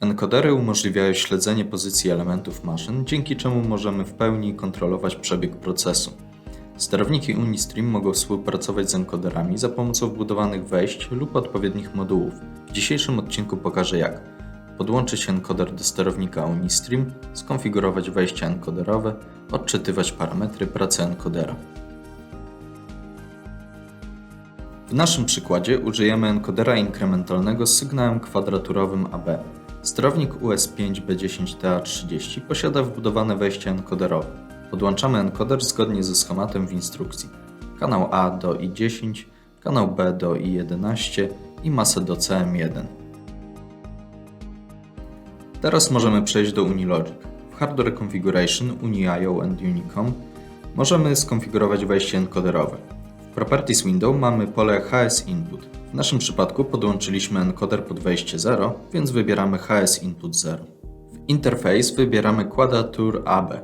Encodery umożliwiają śledzenie pozycji elementów maszyn, dzięki czemu możemy w pełni kontrolować przebieg procesu. Sterowniki Unistream mogą współpracować z encoderami za pomocą wbudowanych wejść lub odpowiednich modułów. W dzisiejszym odcinku pokażę jak podłączyć encoder do sterownika Unistream, skonfigurować wejścia encoderowe, odczytywać parametry pracy encodera. W naszym przykładzie użyjemy encodera inkrementalnego z sygnałem kwadraturowym AB. Sterownik US5B10TA30 posiada wbudowane wejście encoderowe. Podłączamy encoder zgodnie ze schematem w instrukcji. Kanał A do I10, kanał B do I11 i masę do CM1. Teraz możemy przejść do Unilogic. W Hardware Configuration UniIO and Unicom możemy skonfigurować wejście encoderowe. Properties Window mamy pole HS Input. W naszym przypadku podłączyliśmy encoder pod wejście 0, więc wybieramy HS Input 0. W Interface wybieramy Quadrature AB.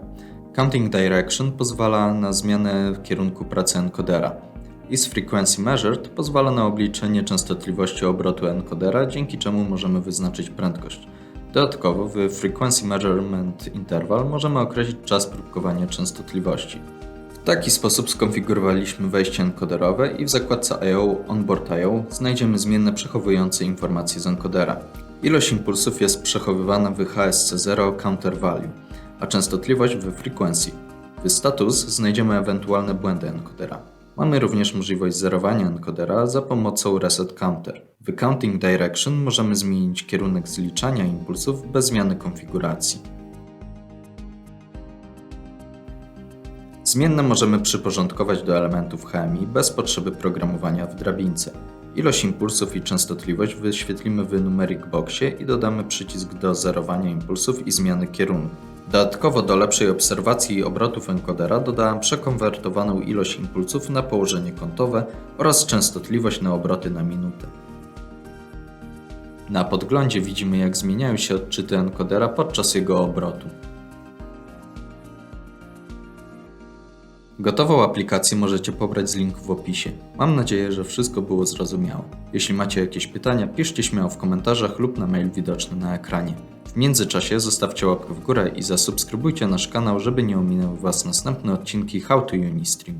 Counting Direction pozwala na zmianę kierunku pracy encodera. Is Frequency Measured pozwala na obliczenie częstotliwości obrotu encodera, dzięki czemu możemy wyznaczyć prędkość. Dodatkowo w Frequency Measurement Interval możemy określić czas próbkowania częstotliwości. W taki sposób skonfigurowaliśmy wejście encoderowe i w zakładce I.O. Onboard I.O. znajdziemy zmienne przechowujące informacje z encodera. Ilość impulsów jest przechowywana w HSC0 Counter Value, a częstotliwość w Frequency. W Status znajdziemy ewentualne błędy encodera. Mamy również możliwość zerowania encodera za pomocą Reset Counter. W Counting Direction możemy zmienić kierunek zliczania impulsów bez zmiany konfiguracji. Zmienne możemy przyporządkować do elementów HMI bez potrzeby programowania w drabince. Ilość impulsów i częstotliwość wyświetlimy w numeric boxie i dodamy przycisk do zerowania impulsów i zmiany kierunku. Dodatkowo do lepszej obserwacji obrotów encodera dodałem przekonwertowaną ilość impulsów na położenie kątowe oraz częstotliwość na obroty na minutę. Na podglądzie widzimy jak zmieniają się odczyty encodera podczas jego obrotu. Gotową aplikację możecie pobrać z linku w opisie. Mam nadzieję, że wszystko było zrozumiałe. Jeśli macie jakieś pytania, piszcie śmiało w komentarzach lub na mail widoczny na ekranie. W międzyczasie zostawcie łapkę w górę i zasubskrybujcie nasz kanał, żeby nie ominęły Was następne odcinki How to Unistream.